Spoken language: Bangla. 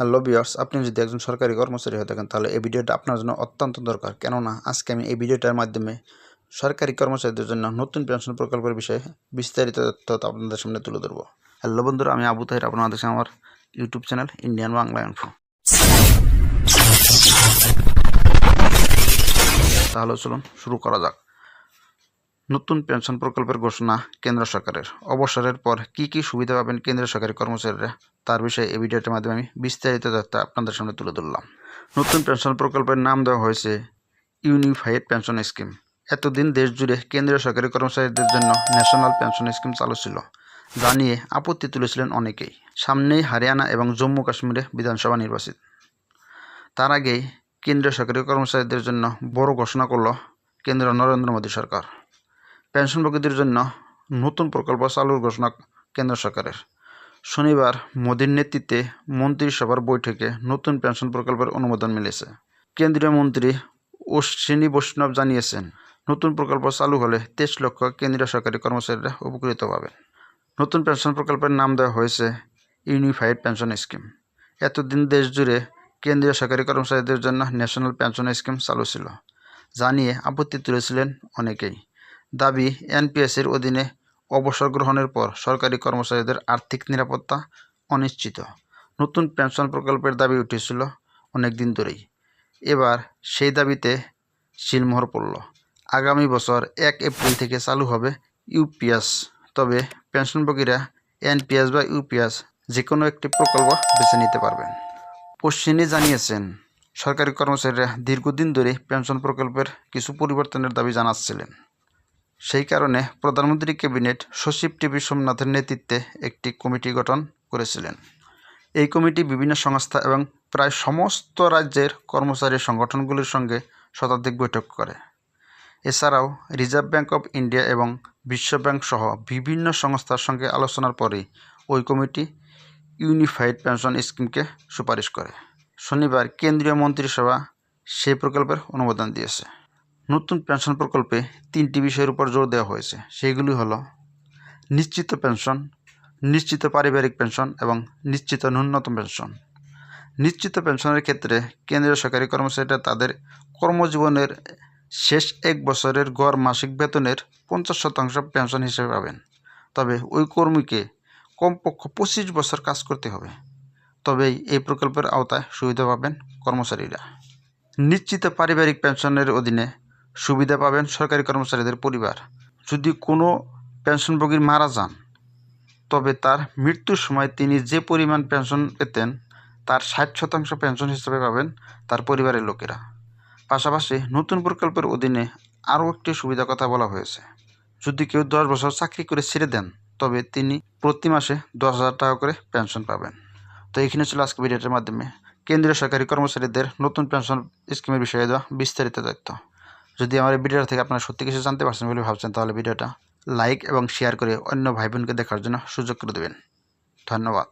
হ্যালো বিয়ার্স আপনি যদি একজন সরকারি কর্মচারী হয়ে থাকেন, তাহলে এই ভিডিওটা আপনার জন্য অত্যন্ত দরকার। কেননা, আজকে আমি এই ভিডিওটার মাধ্যমে সরকারি কর্মচারীদের জন্য নতুন পেনশন প্রকল্পের বিষয়ে বিস্তারিত তথ্য আপনাদের সামনে তুলে ধরবো। হ্যালো বন্ধুরা, আমি আবু তাহির, আপনাদের আমার YouTube channel Indian Bangla info তাহলে চলুন, শুরু করা যাক। নতুন পেনশন প্রকল্পের ঘোষণা কেন্দ্র সরকারের। অবসরের পর কি কি সুবিধা পাবেন কেন্দ্রীয় সরকারি কর্মচারীরা? তার বিষয়ে এই ভিডিওটির মাধ্যমে আমি বিস্তারিত তথ্য আপনাদের সামনে তুলে ধরলাম। নতুন পেনশন প্রকল্পের নাম দেওয়া হয়েছে ইউনিফাইড পেনশন স্কিম এতদিন দেশ জুড়ে কেন্দ্রীয় সরকারি কর্মচারীদের জন্য ন্যাশনাল পেনশন স্কিম চালু ছিল। যা নিয়ে আপত্তি তুলেছিলেন অনেকেই। সামনেই হরিয়ানা এবং জম্মু কাশ্মীরে বিধানসভা নির্বাচিত। তার আগেই কেন্দ্রীয় সরকারি কর্মচারীদের জন্য বড় ঘোষণা করল কেন্দ্র নরেন্দ্র মোদী সরকার। পেনশনভোগীদের জন্য নতুন প্রকল্প চালুর ঘোষণা কেন্দ্র সরকারের। শনিবার মোদীর নেতৃত্বে মন্ত্রিসভার বৈঠকে নতুন পেনশন প্রকল্পের অনুমোদন মিলেছে। কেন্দ্রীয় মন্ত্রী অশ্বিনী বৈষ্ণব জানিয়েছেন, নতুন প্রকল্প চালু হলে তেইশ লক্ষ কেন্দ্রীয় সরকারি কর্মচারীরা উপকৃত পাবেন। নতুন পেনশন প্রকল্পের নাম দেওয়া হয়েছে ইউনিফাইড পেনশন স্কিম। এতদিন দেশ জুড়ে কেন্দ্রীয় সরকারি কর্মচারীদের জন্য ন্যাশনাল পেনশন স্কিম চালু ছিল যা নিয়ে আপত্তি তুলেছিলেন অনেকেই। দাবি এনপিএসের অধীনে অবসর গ্রহণের পর সরকারি কর্মচারীদের আর্থিক নিরাপত্তা অনিশ্চিত। নতুন পেনশন প্রকল্পের দাবি উঠেছিল অনেক দিন ধরেই। এবার সেই দাবিতে শিলমোহর পড়ল। আগামী বছর এক এপ্রিল থেকে চালু হবে ইউপিএস। তবে পেনশনভোগীরা এনপিএস বা ইউপিএস যে কোনো একটি প্রকল্প বেছে নিতে পারবেন। পশ্চিমী জানিয়েছেন, সরকারি কর্মচারীরা দীর্ঘদিন ধরে পেনশন প্রকল্পের কিছু পরিবর্তনের দাবি জানাচ্ছিলেন। সেই কারণে প্রধানমন্ত্রী ক্যাবিনেট সচিব টিভি সোমনাথের নেতৃত্বে একটি কমিটি গঠন করেছিলেন। এই কমিটি বিভিন্ন সংস্থা এবং প্রায় সমস্ত রাজ্যের কর্মচারী সংগঠনগুলির সঙ্গে শতাধিক বৈঠক করে। এছাড়াও রিজার্ভ ব্যাঙ্ক অফ ইন্ডিয়া এবং বিশ্ব ব্যাংক সহ বিভিন্ন সংস্থার সঙ্গে আলোচনার পরেই ওই কমিটি ইউনিফাইড পেনশন স্কিমকে সুপারিশ করে। শনিবার কেন্দ্রীয় মন্ত্রিসভা সেই প্রকল্পের অনুমোদন দিয়েছে। নতুন পেনশন প্রকল্পে তিনটি বিষয়ের উপর জোর দেওয়া হয়েছে। সেগুলি হলো, নিশ্চিত পেনশন, নিশ্চিত পারিবারিক পেনশন এবং নিশ্চিত ন্যূনতম পেনশন। নিশ্চিত পেনশনের ক্ষেত্রে কেন্দ্রীয় সরকারি কর্মচারীরা তাদের কর্মজীবনের শেষ এক বছরের গড় মাসিক বেতনের পঞ্চাশ শতাংশ পেনশন হিসেবে পাবেন। তবে ওই কর্মীকে কমপক্ষে পঁচিশ বছর কাজ করতে হবে। তবেই এই প্রকল্পের আওতায় সুবিধা পাবেন কর্মচারীরা। নিশ্চিত পারিবারিক পেনশনের অধীনে সুবিধা পাবেন সরকারি কর্মচারীদের পরিবার। যদি কোনো পেনশনভোগীর মারা যান, তবে তার মৃত্যুর সময় তিনি যে পরিমাণ পেনশন পেতেন, তার ষাট শতাংশ পেনশন হিসেবে পাবেন তার পরিবারের লোকেরা। পাশাপাশি নতুন প্রকল্পের অধীনে আরও একটি সুবিধা কথা বলা হয়েছে। যদি কেউ দশ বছর চাকরি করে ছেড়ে দেন, তবে তিনি প্রতি মাসে দশ হাজার টাকা করে পেনশন পাবেন। তো এখানে ছিল আজকে ভিডিওটির মাধ্যমে। কেন্দ্রীয় সরকারি কর্মচারীদের নতুন পেনশন স্কিমের বিষয়ে দেওয়া বিস্তারিত তথ্য। যদি আমার এই ভিডিওটা থেকে আপনারা সত্যি কিছু জানতে পারছেন বলে ভাবছেন, তাহলে ভিডিওটা লাইক এবং শেয়ার করে অন্য ভাই বোনকে দেখার জন্য সুযোগ করে দেবেন। ধন্যবাদ।